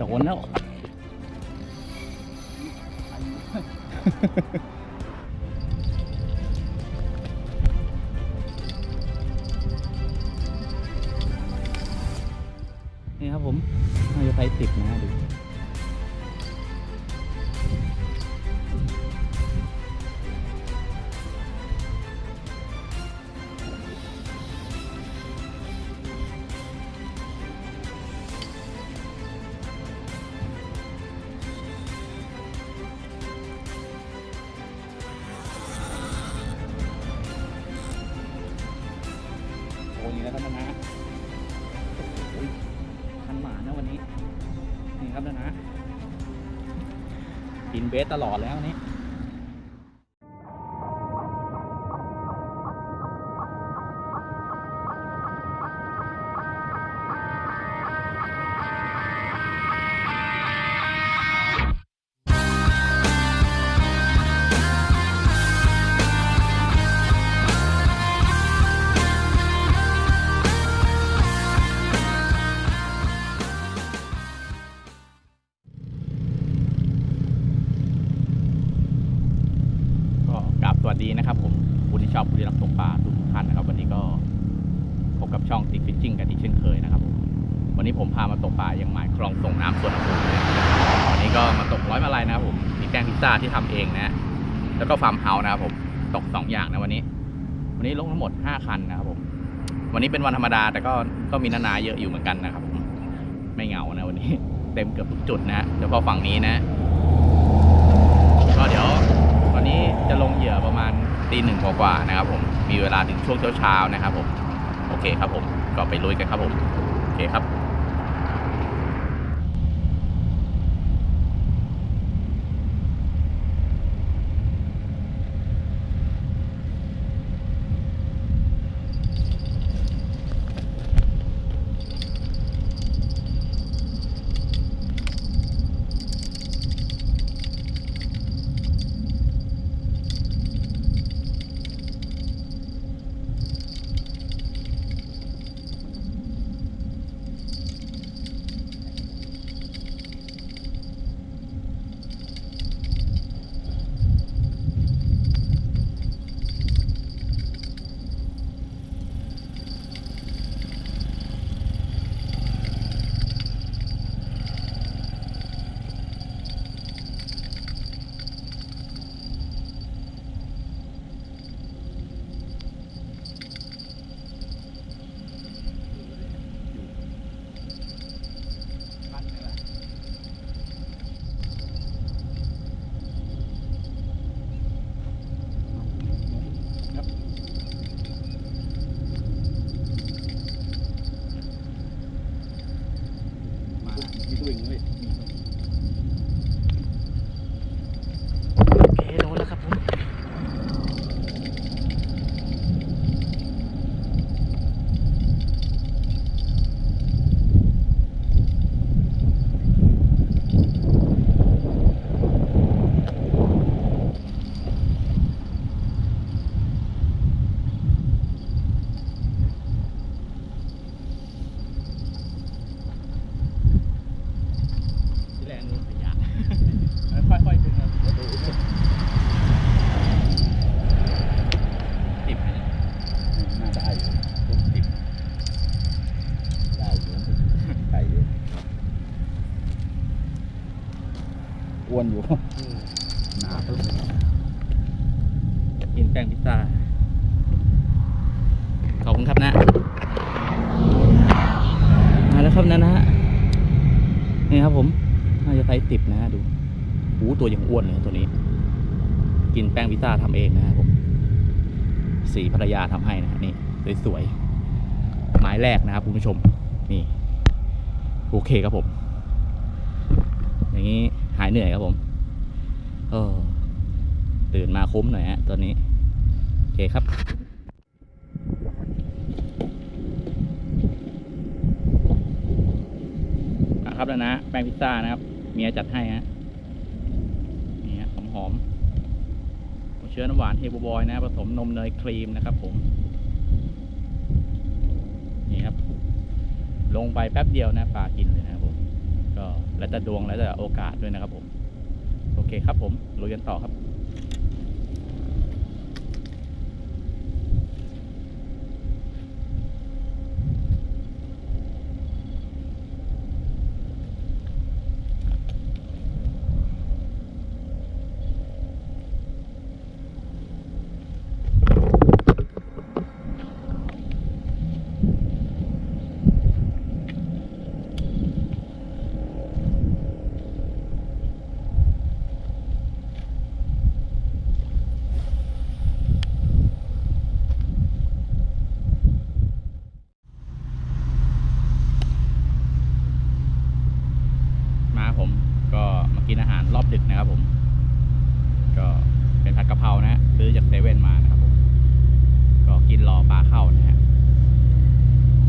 นะค แล้วครับนะทันหมานะวันนี้ นี่ครับนะนะกินเบสตลอดแล้ววัน วันนี้ผมพามาตกปลาอยังหมายคลองส่งน้ำสวนภูมินะวันนี้ก็มาตกร้อยมาลัยนะครับผมมีแกงพิซซ่าที่ทำเองนะ แล้วก็ฟาร์มเฮาส์นะครับผมตกสองอย่างนะวันนี้ วันนี้ลงทั้งหมดห้าคันนะครับผมวันนี้เป็นวันธรรมดาแต่ก็ก็มีนานาเยอะอยู่เหมือนกันนะครับผมไม่เหงานะวันนี้ เต็มเกือบทุกจุดนะเฉพาะฝั่งนี้นะ ก็เดี๋ยววันนี้จะลงเหยื่อประมาณตีหนึ่งกว่าๆนะครับผมมีเวลาถึงช่วงเช้าๆนะครับผมโอเคครับผมก็ไปลุยกันครับผมโอเคครับ กินแป้งพิซซ่า ขอบคุณครับนะ มาแล้วครับนะนะนี่ครับผมน่าจะไซส์สิบนะฮะดูหูตัวยังอ้วนเลยตัวนี้ กินแป้งพิซซ่าทำเองนะครับผมสีภรรยาทำให้นะนี่สวยๆไม้แรกนะครับคุณผู้ชม นี่ โอเคครับผม อย่างนี้หายเหนื่อยครับผม เออตื่นมาคุ้มหน่อยฮะตอนนี้ เคครับนะครับแล้วนะ แป้งพิซซ่านะครับ เมียจัดให้ฮะนี่ฮะหอมหอมเชื้อน้ำหวานเฮบบอยนะผสมนมเนยครีมนะครับผม นี่ครับ ลงไปแป๊บเดียวนะปลากินเลยนะครับผม ก็แล้วแต่ดวงแล้วแต่โอกาสด้วยนะครับผม โอเคครับผมลุยกันต่อครับ มาผมก็มากินอาหารรอบดึกนะครับผม ก็เป็นผัดกะเพรานะฮะซื้อจาก เซเว่นมานะครับผมก็กินรอปลาเข้านะฮะ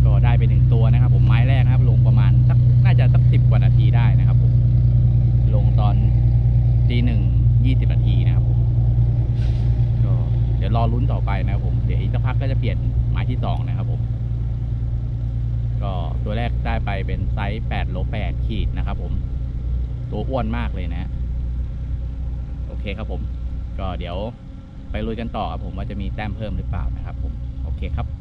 ก็ได้ไปหนึ่งตัวนะครับ ผมไม้แรกนะครับ ลงประมาณสักน่าจะสักสิบกว่านาทีได้นะครับผมลงตอนตีหนึ่งยี่สิบนาทีนะครับผมก็เดี๋ยวรอลุ้นต่อไปนะครับผมเดี๋ยวอีกสักพักก็จะเปลี่ยนไม้ที่สองนะครับผมก็ตัวแรกได้ไปเป็นไซส์แปดโลแปดขีดนะครับ ผมตัวอ้วนมากเลยนะฮะโอเคครับผม ก็เดี๋ยว ลุยกันต่อครับผมว่าจะมีแต้มเพิ่มหรือเปล่านะครับผมโอเคครับ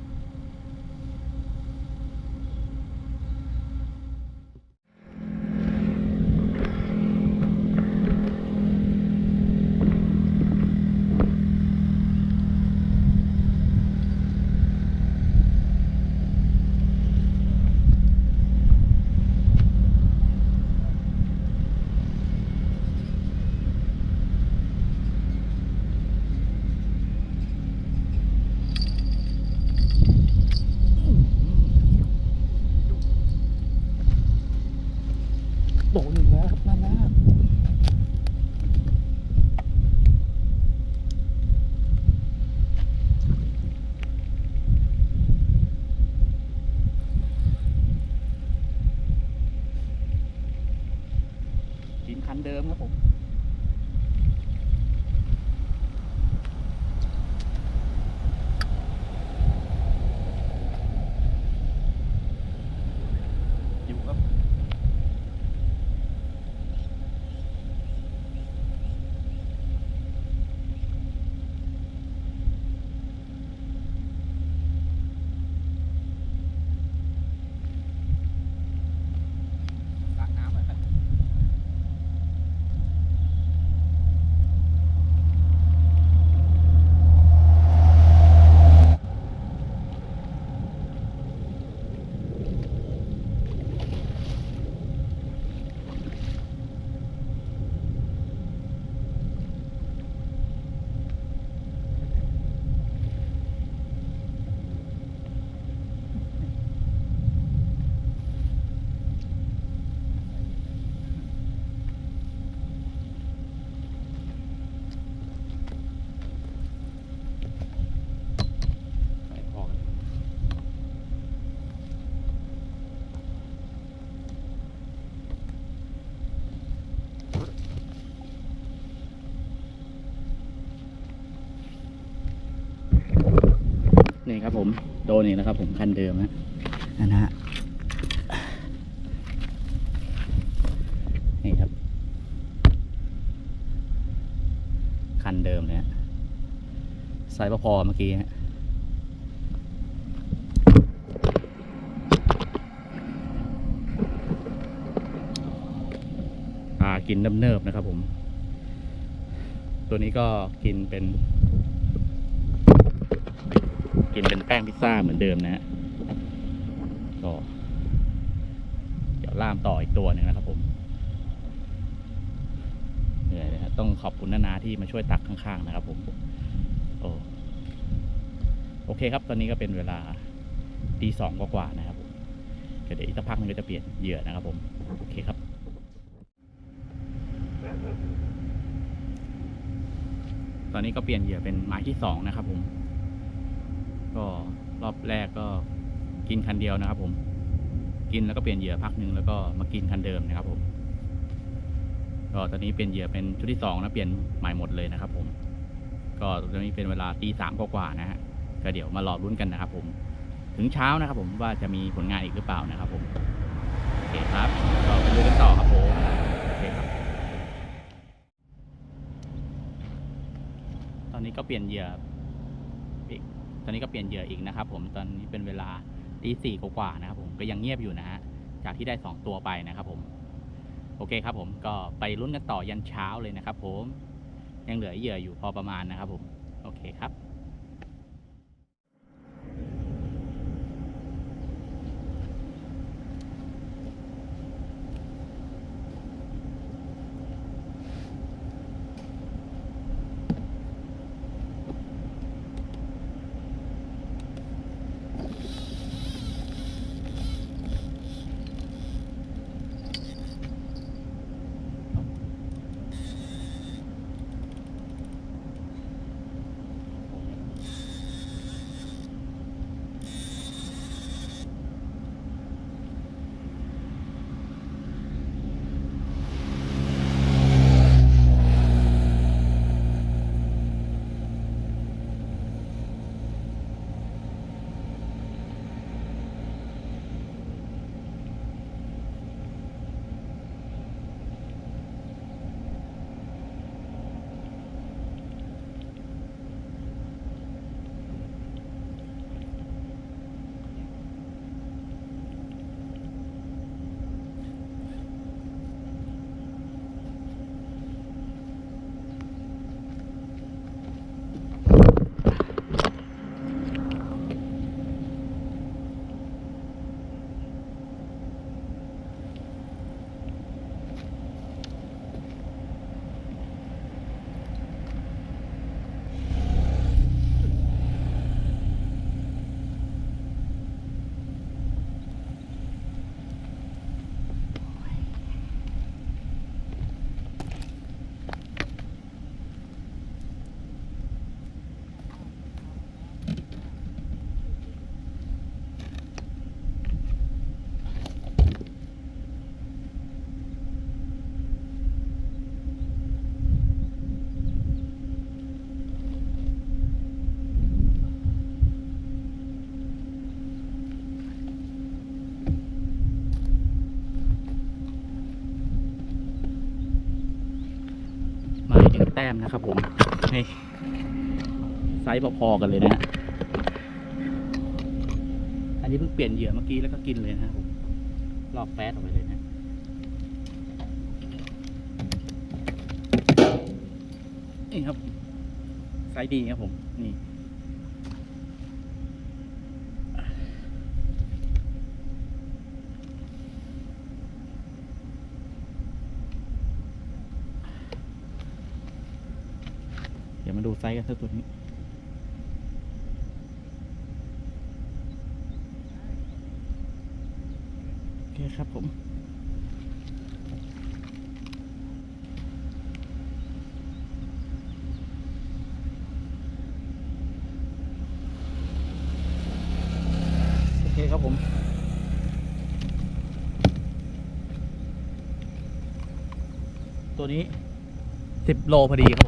นี่ครับผมโดนอีกแล้วครับผมคันเดิมนะนั่นนะฮะนี่ครับ คันเดิมเลยฮะไซส์พอๆเมื่อกี้ฮะปลากินเนิบๆนะครับผม ตัวนี้ก็กินเป็น กินเป็นแป้งพิซซ่าเหมือนเดิมนะฮะก็เดี๋ยวล่ามต่ออีกตัวหนึ่งนะครับผมเหนื่อยเลยครับต้องขอบคุณนานาที่มาช่วยตักข้างๆนะครับ ผมโอ้โอเคครับ ตอนนี้ก็เป็นเวลาตีสองกว่าๆนะครับผมเดี๋ยวอีกสักพักหนึงก็จะเปลี่ยนเหยื่อนะครับ ผมโอเคครับตอนนี้ก็เปลี่ยนเหยื่อเป็นไม้ที่สองนะครับผม ก็รอบแรกก็กินคันเดียวนะครับ ผม กินแล้วก็เปลี่ยนเหยื่อพักหนึ่งแล้วก็มากินคันเดิมนะครับผมก็ตอนนี้เปลี่ยนเหยื่อเป็นชุดที่สองนะเปลี่ยนใหม่หมดเลยนะครับ ผม ก็ตอนนี้เป็นเวลาตีสามกว่าๆนะฮะก็เดี๋ยวมารอรุ้นกันนะครับ ผม ถึงเช้านะครับ ผมว่าจะมีผลงานอีกหรือเปล่านะครับ ผมโอเคครับก็ไปลุยกันต่อครับผมโอเคครับ ตอนนี้ก็เปลี่ยนเหยื่อ ตอนนี้ก็เปลี่ยนเหยื่ออีกนะครับ ผมตอนนี้เป็นเวลาตีสี่กว่าๆนะครับ ผมก็ยังเงียบอยู่นะฮะจากที่ได้สองตัวไปนะครับผมโอเคครับ ผมก็ไปลุ้นกันต่อยันเช้าเลยนะครับ ผมยังเหลือเหยื่ออยู่พอประมาณนะครับ ผมโอเคครับ กหนึ่งแต้มนะครับผมให้ไซส์พอๆกันเลยนะฮะอันนี้เพิ่งเปลี่ยนเหยื่อเมื่อกี้แล้วก็กินเลยนะครับผมลอกแป๊ดออกไปเลยนะนี่ครับไซส์ดีครับผมนี่ ดูไซส์กันสักตัวนี้โอเคครับผมโอเคครับผมตัวนี้สิบโลพอดีครับ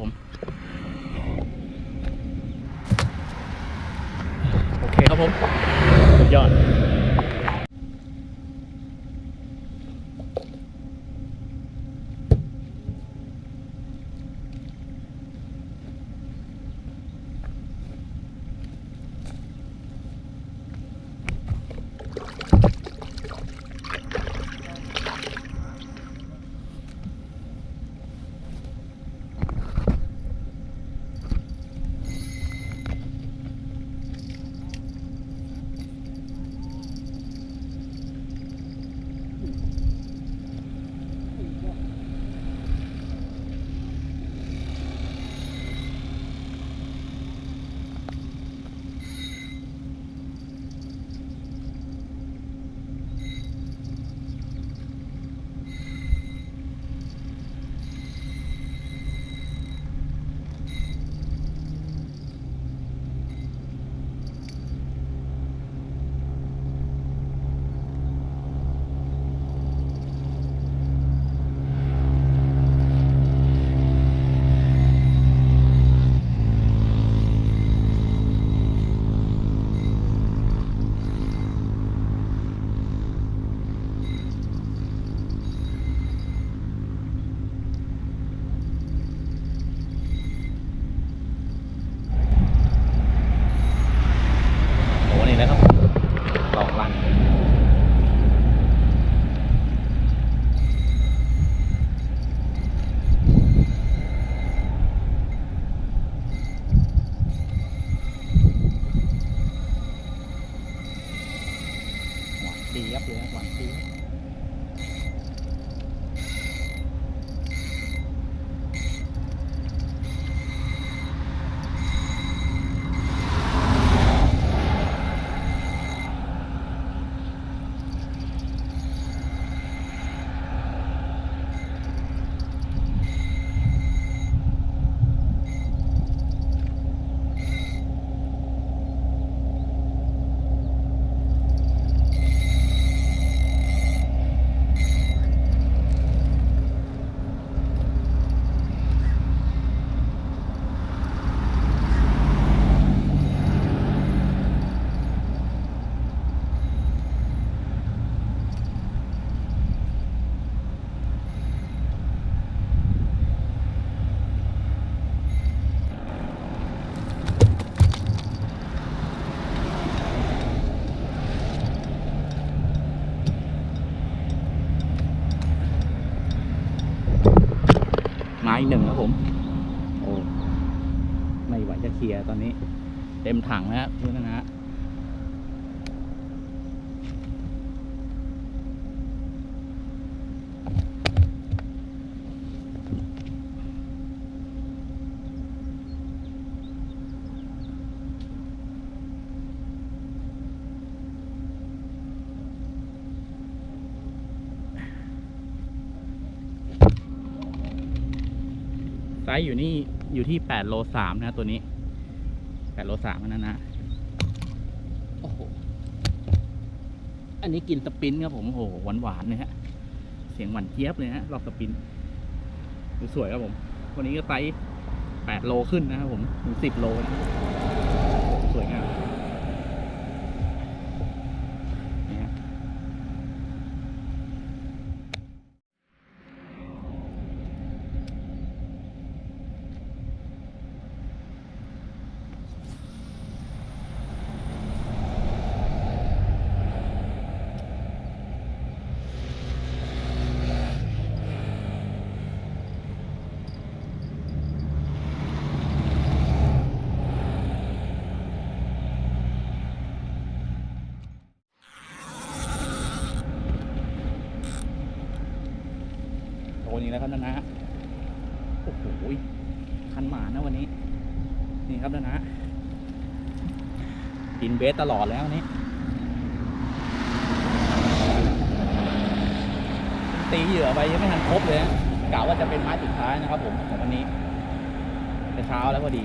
ไม้หนึ่งครับผม โอ้ ไม่ไหวจะเคลียร์ตอนนี้ เต็มถังแล้วเพื่อนนะฮะ ส์อยู่นี่อยู่ที่แปดโลสามนะตัวนี้แปดโลสามนั่นนะโอ้โหอันนี้กินสปินครับผมโอ้โหหวานหวานๆเลยฮะเสียงหวานเจี๊ยบเลยฮะรอบสปินดูสวยครับผมวันนี้ก็ไซส์แปดโลขึ้นนะครับผมถึงสิบโลนะสวยงามนี่ฮะโดนอีกแล้วครับนะนะโอ้โห คันหมานะวันนี้ นี่ครับนะนะกินเบ สตลอดแล้ววันนี้ ตีเหยื่อไปยังไม่ทันครบเลยกะว่าจะเป็นไม้สุดท้ายนะครับผมของวันนี้แต่เช้าแล้วพอดี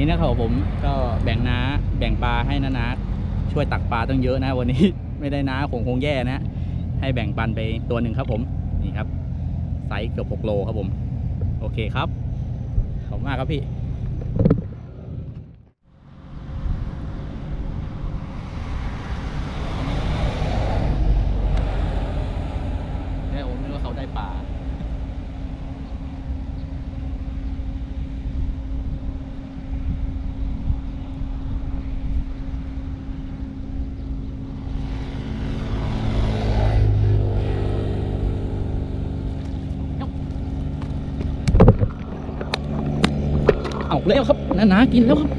นี้นะครับผมก็แบ่งน้าแบ่งปลาให้นะนาช่วยตักปลาตั้งเยอะนะวันนี้ไม่ได้น้าคงคงแย่นะ ให้แบ่งปันไปตัวหนึ่งครับผมนี่ครับไซส์เกือบ6โลครับผม โอเคครับขอบคุณมากครับพี่ เนี่ยผมนึกว่าเขาได้ปลา เอาแล้วครับ นานากินแล้วครับ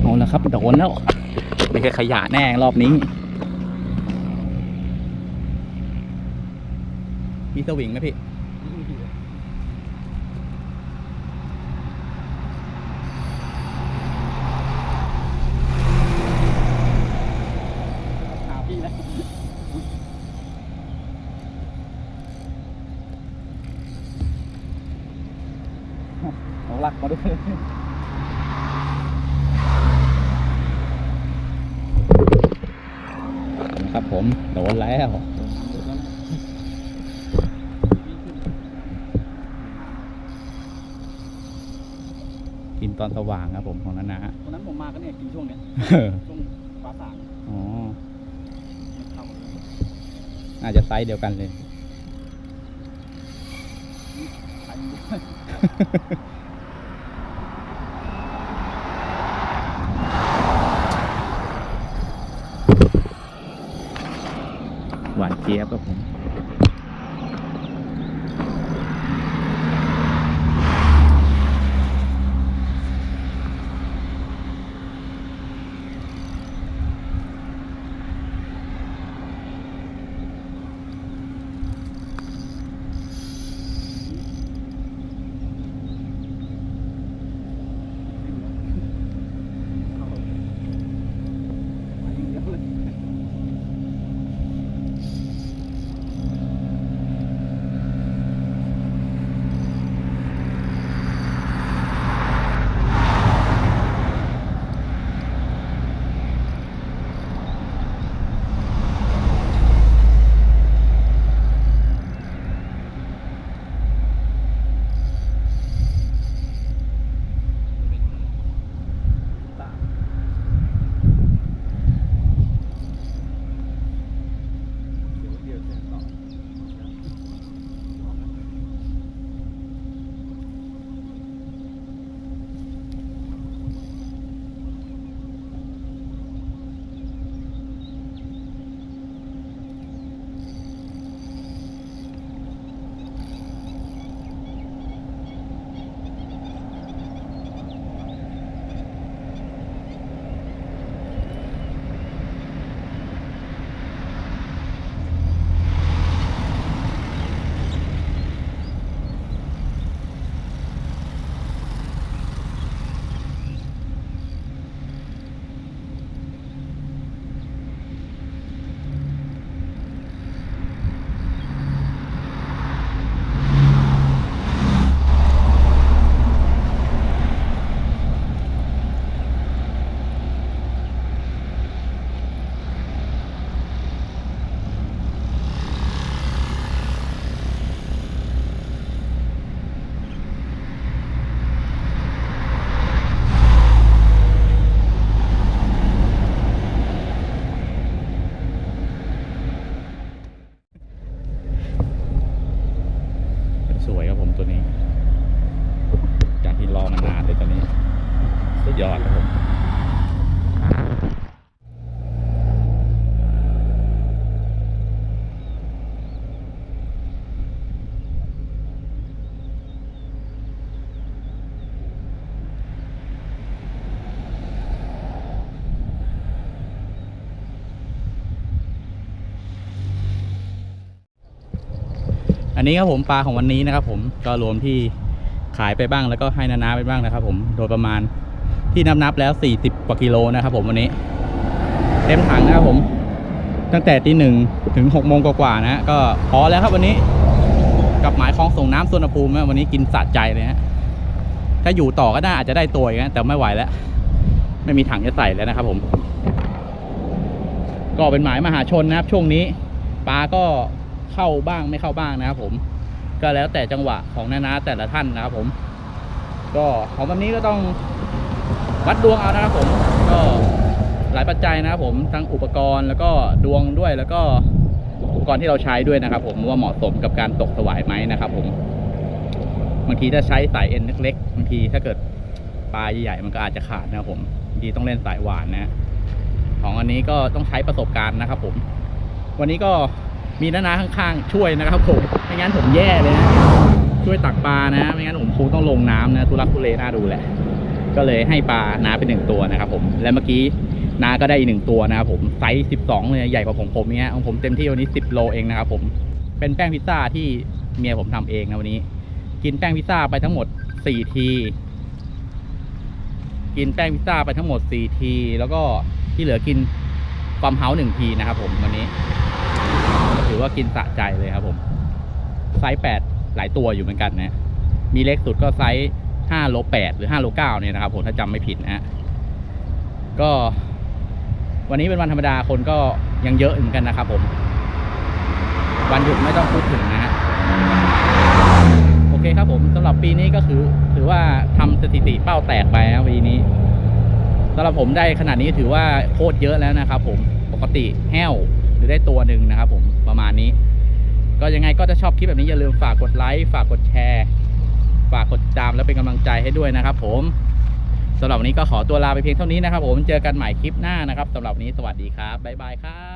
เอาละครับโดนแล้วไม่ใช่ขยะแน่รอบนี้ มีสวิงไหมพี่ หาพี่แล้ว เอาลักมาด้วย ครับผมโดนแล้ว กินตอนสว่างครับผมของนานา วันนั้นผมมาก็เนี่ย กินช่วงเนี้ยช่วงฟ้าสางอ๋อมันเข้าอาจจะไซส์เดียวกันเลยไปด้ ยอดครับผมอันนี้ครับผมปลาของวันนี้นะครับผมก็รวมที่ขายไปบ้างแล้วก็ให้นานาไปบ้างนะครับผมโดยประมาณ ที่นับนับแล้ว 40 กว่ากิโลนะครับผมวันนี้ เต็มถังนะครับผม ตั้งแต่ตีหนึ่งถึง6โมงกว่าๆนะ ก็พอแล้วครับวันนี้ กับหมายคลองส่งน้ำสุวรรณภูมิวันนี้กินสะใจเลยฮะถ้าอยู่ต่อก็น่าอาจจะได้ตัวอีกนะแต่ไม่ไหวแล้ว ไม่มีถังจะใส่แล้วนะครับ ผม ก็เป็นหมายมหาชนนะครับ ช่วงนี้ปลาก็เข้าบ้างไม่เข้าบ้างนะครับผมก็แล้วแต่จังหวะของนานาแต่ละท่านนะครับผม ก็ของวันนี้ก็ต้อง วัดดวงเอานะครับผมก็หลายปัจจัยนะครับผมทั้งอุปกรณ์แล้วก็ดวงด้วยแล้วก็อุปกรณ์ที่เราใช้ด้วยนะครับ ผมว่าเหมาะสมกับการตกสวายไหมนะครับ ผมบางทีถ้าใช้สายเอ็นเล็กๆบางทีถ้าเกิดปลาใหญ่ๆมันก็อาจจะขาดนะครับผมบางทีต้องเล่นสายหวานนะของอันนี้ก็ต้องใช้ประสบการณ์นะครับ ผม วันนี้ก็มีน้านาข้างๆ ช่วยนะครับ ผมไม่งั้นผมแย่เลยนะช่วยตักปลานะ ไม่งั้นผมคงต้องลงน้ำนะทุรักทุเลน่าดูแหละ ก็เลยให้ปลานาไปหนึ่งตัวนะครับผมและเมื่อกี้นาก็ได้อีกหนึ่งตัวนะครับผมไซส์สิบสองเลยใหญ่กว่าของผมเนี้ยของผมเต็มที่วันนี้สิบโลเองนะครับผมเป็นแป้งพิซซ่าที่เมียผมทำเองนะวันนี้ กินแป้งพิซซ่าไปทั้งหมดสี่ทีกินแป้งพิซซ่าไปทั้งหมดสี่ทีแล้วก็ที่เหลือกินความเฮาส์หนึ่งทีนะครับผมวันนี้ถือว่ากินสะใจเลยครับผมไซส์แปดหลายตัวอยู่เหมือนกันนะมีเล็กสุดก็ไซส์ ห้าโลแปดหรือห้าโลเก้าเนี่ยนะครับผมถ้าจำไม่ผิดนะฮะก็ วันนี้เป็นวันธรรมดาคนก็ยังเยอะเหมือนกันนะครับ ผม วันหยุดไม่ต้องพูดถึงนะฮะโอเคครับผมสำหรับปีนี้ก็คือ ถือว่าทำสถิติเป้าแตกไปนะปีนี้สำหรับผมได้ขนาดนี้ถือว่าโคตรเยอะแล้วนะครับ ผมปกติแห้วหรือได้ตัวหนึ่งนะครับ ผมประมาณนี้ ก็ยังไงก็จะชอบคลิปแบบนี้อย่าลืมฝากกดไลค์ฝากกดแชร์ ฝากกดติดตามและเป็นกำลังใจให้ด้วยนะครับผมสำหรับวันนี้ก็ขอตัวลาไปเพียงเท่านี้นะครับผมเจอกันใหม่คลิปหน้านะครับสำหรับวันนี้สวัสดีครับบ๊ายบายครับ